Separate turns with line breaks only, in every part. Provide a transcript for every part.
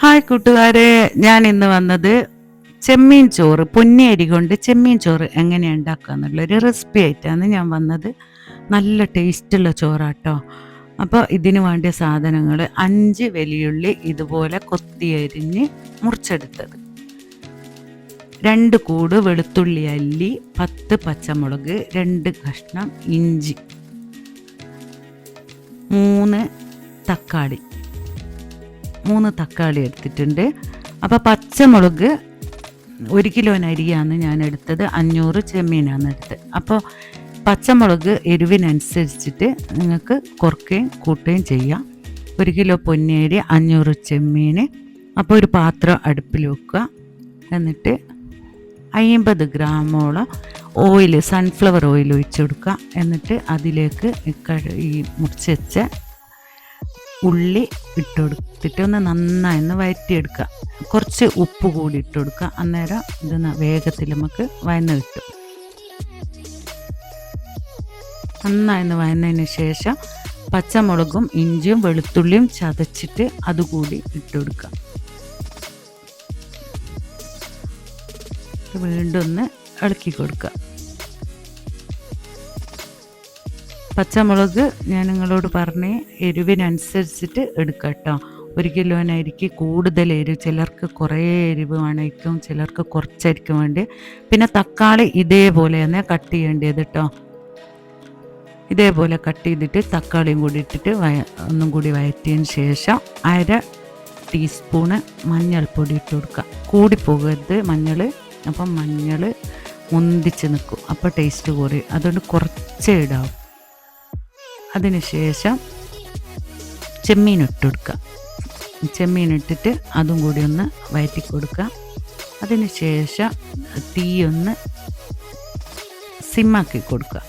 Hi കൂട്ടുകാരെ ഞാൻ ഇന്ന് വന്നത് ചെമ്മീൻ ചോറ് പൊന്നി അരി കൊണ്ട് ചെമ്മീൻ ചോറ് എങ്ങനെ ഉണ്ടാക്കുക എന്നുള്ളൊരു റെസിപ്പി ആയിട്ടാണ് ഞാൻ വന്നത്. നല്ല ടേസ്റ്റുള്ള ചോറാട്ടോ. അപ്പോൾ ഇതിന് വേണ്ടിയ സാധനങ്ങൾ അഞ്ച് വലിയുള്ളി ഇതുപോലെ കൊത്തി അരിഞ്ഞ് മുറിച്ചെടുത്തത്. രണ്ട് കൂട് വെളുത്തുള്ളി അല്ലി പത്ത് പച്ചമുളക് രണ്ട് കഷ്ണം ഇഞ്ചി മൂന്ന് തക്കാളി. മൂന്ന് തക്കാളി എടുത്തിട്ടുണ്ട്. അപ്പോൾ പച്ചമുളക് ഒരു കിലോന് അരിയാണ് ഞാൻ എടുത്തത്. അഞ്ഞൂറ് ചെമ്മീനാണ് എടുത്തത്. അപ്പോൾ പച്ചമുളക് എരിവിനനുസരിച്ചിട്ട് നിങ്ങൾക്ക് കുറക്കുകയും കൂട്ടുകയും ചെയ്യാം. ഒരു കിലോ പൊന്നിയരി അഞ്ഞൂറ് ചെമ്മീൻ അപ്പോൾ ഒരു പാത്രം അടുപ്പിൽ വെക്കുക. എന്നിട്ട് അമ്പത് ഗ്രാമോളം ഓയിൽ സൺഫ്ലവർ ഓയിൽ ഒഴിച്ചു കൊടുക്കുക. എന്നിട്ട് അതിലേക്ക് ഈ മുറിച്ച് വെച്ച ഉള്ളി ഇട്ട് കൊടുത്തിട്ട് ഒന്ന് നന്നായി ഒന്ന് വയറ്റിയെടുക്കുക. കുറച്ച് ഉപ്പ് കൂടി ഇട്ട് കൊടുക്കുക അന്നേരം ഇത് വേഗത്തിൽ നമുക്ക് വയന്ന് കിട്ടും. നന്നായി ഒന്ന് വയന്നതിന് ശേഷം പച്ചമുളകും ഇഞ്ചിയും വെളുത്തുള്ളിയും ചതച്ചിട്ട് അതുകൂടി ഇട്ട് കൊടുക്കുക വീണ്ടും ഒന്ന് ഇളക്കി കൊടുക്കുക. പച്ചമുളക് ഞാൻ നിങ്ങളോട് പറഞ്ഞ് എരിവിനനുസരിച്ചിട്ട് എടുക്കാം കേട്ടോ ഒരു കിലോനായിരിക്ക് കൂടുതൽ എരിവ്. ചിലർക്ക് കുറേ എരിവ് വേണമായിരിക്കും ചിലർക്ക് കുറച്ചായിരിക്കും വേണ്ടി പിന്നെ തക്കാളി ഇതേപോലെ തന്നെ കട്ട് ചെയ്യേണ്ടത് കേട്ടോ ഇതേപോലെ കട്ട് ചെയ്തിട്ട് തക്കാളിയും കൂടി ഇട്ടിട്ട് വയ ഒന്നും കൂടി വയറ്റിയതിന് ശേഷം അര ടീസ്പൂണ് മഞ്ഞൾപ്പൊടി ഇട്ട് കൊടുക്കുക. കൂടിപ്പോകരുത് മഞ്ഞൾ അപ്പം മഞ്ഞൾ മുന്തിച്ച് നിൽക്കും. അപ്പോൾ ടേസ്റ്റ് കുറയും. അതുകൊണ്ട് കുറച്ചേ ഇടാവും. അതിന് ശേഷം ചെമ്മീൻ ഇട്ട് കൊടുക്കുക ചെമ്മീൻ ഇട്ടിട്ട് അതും കൂടി ഒന്ന് വയറ്റി കൊടുക്കുക അതിന് ശേഷം തീ ഒന്ന് സിമ്മാക്കി കൊടുക്കുക.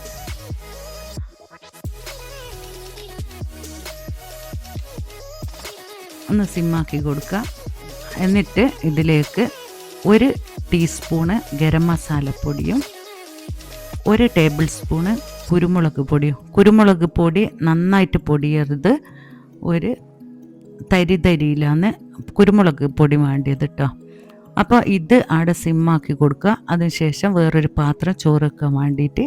ഒന്ന് സിമ്മാക്കി കൊടുക്കുക. എന്നിട്ട് ഇതിലേക്ക് ഒരു ടീസ്പൂണ് ഗരം മസാലപ്പൊടിയും ഒരു ടേബിൾ സ്പൂണ് കുരുമുളക് പൊടിയും കുരുമുളക് പൊടി നന്നായിട്ട് പൊടിയരുത്. ഒരു തരി തരിയിലാണ് കുരുമുളക് പൊടി വേണ്ടിയത് കേട്ടോ അപ്പോൾ ഇത് അവിടെ സിമ്മാക്കി കൊടുക്കുക. അതിനുശേഷം വേറൊരു പാത്രം ചോറ് വെക്കാൻ വേണ്ടിയിട്ട്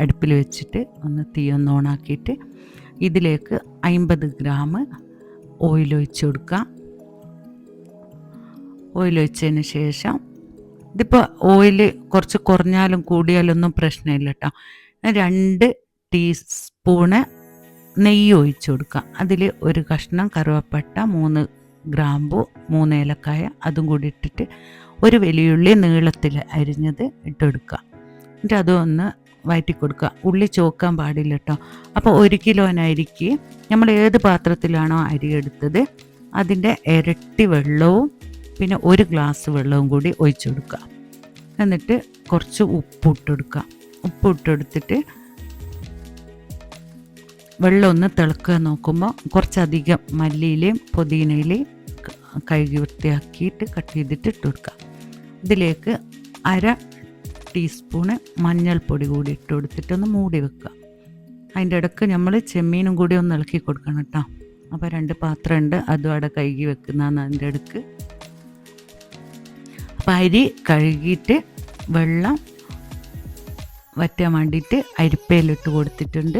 അടുപ്പിൽ വെച്ചിട്ട് ഒന്ന് തീ ഒന്ന് ഓണാക്കിയിട്ട് ഇതിലേക്ക് അമ്പത് ഗ്രാം ഓയിൽ ഒഴിച്ച് കൊടുക്കുക. ഓയിൽ ഒഴിച്ചതിന് ശേഷം ഇതിപ്പോൾ ഓയിൽ കുറച്ച് കുറഞ്ഞാലും കൂടിയാലും ഒന്നും പ്രശ്നമില്ല കേട്ടോ രണ്ട് ടീസ്പൂണ് നെയ്യ് ഒഴിച്ചു കൊടുക്കുക അതിൽ ഒരു കഷ്ണം കറുവപ്പട്ട മൂന്ന് ഗ്രാമ്പു മൂന്ന് ഏലക്കായ അതും കൂടി ഇട്ടിട്ട് ഒരു വലിയുള്ളി നീളത്തിൽ അരിഞ്ഞത് ഇട്ടെടുക്കുക എന്നിട്ട് അതൊന്ന് വയറ്റി കൊടുക്കുക ഉള്ളി ചോക്കാൻ പാടില്ല കേട്ടോ അപ്പോൾ ഒരു കിലോനരിക്ക് നമ്മൾ ഏത് പാത്രത്തിലാണോ അരി എടുത്തത് അതിന്റെ ഇരട്ടി വെള്ളവും പിന്നെ ഒരു ഗ്ലാസ് വെള്ളവും കൂടി ഒഴിച്ചു കൊടുക്കുക. എന്നിട്ട് കുറച്ച് ഉപ്പ് ഇട്ടെടുക്കുക ഉപ്പ് ഇട്ടെടുത്തിട്ട് വെള്ളം ഒന്ന് തിളക്കുക നോക്കുമ്പോൾ കുറച്ചധികം മല്ലിയിലയും പുതിനയിലയും കഴുകി വൃത്തിയാക്കിയിട്ട് കട്ട് ചെയ്തിട്ട് ഇട്ട് കൊടുക്കുക. ഇതിലേക്ക് അര ടീസ്പൂണ് മഞ്ഞൾപ്പൊടി കൂടി ഇട്ട് കൊടുത്തിട്ടൊന്ന് മൂടി വെക്കുക. അതിന്റെ ഇടയ്ക്ക് നമ്മൾ ചെമ്മീനും കൂടി ഒന്ന് ഇളക്കി കൊടുക്കണം കേട്ടോ. അപ്പോൾ രണ്ട് പാത്രമുണ്ട്. അതും അവിടെ കഴുകി വെക്കുന്നതാണ് അതിന്റെ ഇടയ്ക്ക്. അപ്പം അരി കഴുകിയിട്ട് വെള്ളം വറ്റാൻ വേണ്ടിയിട്ട് അരിപ്പയിലിട്ട് കൊടുത്തിട്ടുണ്ട്.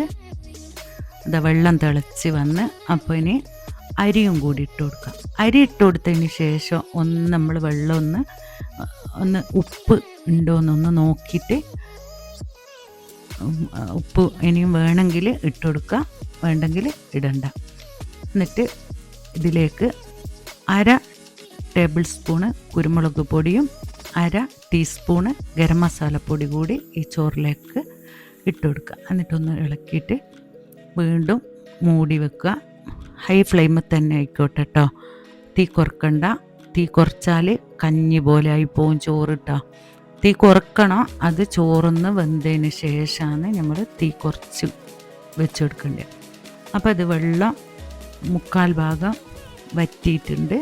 അതാ വെള്ളം തിളച്ച് വന്ന് അപ്പോൾ ഇനി അരിയും കൂടി ഇട്ട് കൊടുക്കാം. അരി ഇട്ട് കൊടുത്തതിന് ശേഷം ഒന്ന് നമ്മൾ വെള്ളം ഒന്ന് ഒന്ന് ഉപ്പ് ഉണ്ടോ എന്നൊന്ന് നോക്കിയിട്ട് ഉപ്പ് ഇനിയും വേണമെങ്കിൽ ഇട്ട് കൊടുക്കുക. വേണ്ടെങ്കിൽ ഇടണ്ട. എന്നിട്ട് ഇതിലേക്ക് അര ടേബിൾ സ്പൂണ് കുരുമുളക് പൊടിയും അര ടീസ്പൂണ് ഗരം മസാലപ്പൊടി കൂടി ഈ ചോറിലേക്ക് ഇട്ട് കൊടുക്കുക. എന്നിട്ടൊന്ന് ഇളക്കിയിട്ട് വീണ്ടും മൂടി വെക്കുക. ഹൈ ഫ്ലെയിമിൽ തന്നെ ആയിക്കോട്ടെ കേട്ടോ തീ കുറക്കണ്ട. തീ കുറച്ചാൽ കഞ്ഞി പോലെ ആയി പോവും ചോറ് കേട്ടോ തീ കുറക്കണം. അത് ചോറൊന്ന് വെന്തതിന് ശേഷമാണ് നമ്മൾ തീ കുറച്ച് വെച്ചെടുക്കേണ്ടത്. അപ്പോൾ അത് വെള്ളം മുക്കാൽ ഭാഗം വറ്റിയിട്ടുണ്ട്.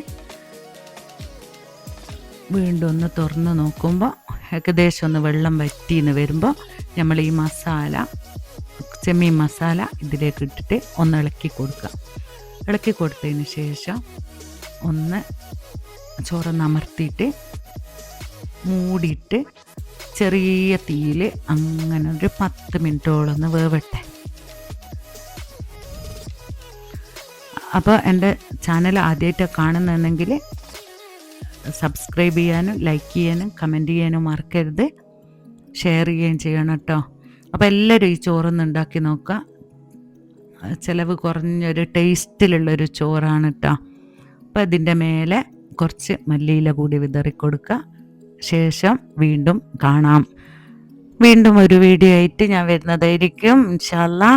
വീണ്ടും ഒന്ന് തുറന്ന് നോക്കുമ്പോൾ ഏകദേശം ഒന്ന് വെള്ളം വറ്റിന്ന് വരുമ്പോൾ നമ്മൾ ഈ മസാല ചെമ്മീൻ മസാല ഇതിലേക്ക് ഇട്ടിട്ട് ഒന്ന് ഇളക്കി കൊടുക്കുക ഇളക്കി കൊടുത്തതിന് ശേഷം ഒന്ന് ചോറൊന്ന് അമർത്തിയിട്ട് മൂടിയിട്ട് ചെറിയ തീയിൽ അങ്ങനെ ഒരു പത്ത് മിനിറ്റോളം ഒന്ന് വേവട്ടെ. അപ്പോൾ എന്റെ ചാനൽ ആദ്യമായിട്ട് കാണുന്നുണ്ടെങ്കിൽ സബ്സ്ക്രൈബ് ചെയ്യാനും ലൈക്ക് ചെയ്യാനും കമന്റ് ചെയ്യാനും മറക്കരുത്. ഷെയർ ചെയ്യുകയും ചെയ്യണം കേട്ടോ. അപ്പോൾ എല്ലാവരും ഈ ചോറൊന്ന് ഉണ്ടാക്കി നോക്കുക. ചിലവ് കുറഞ്ഞൊരു ടേസ്റ്റിലുള്ളൊരു ചോറാണ് കേട്ടോ. അപ്പോൾ ഇതിന്റെ മേലെ കുറച്ച് മല്ലിയില കൂടി വിതറി കൊടുക്കുക. ശേഷം വീണ്ടും കാണാം. വീണ്ടും ഒരു വീഡിയോ ആയിട്ട് ഞാൻ വരുന്നതായിരിക്കും. ഇൻഷാല്ലാ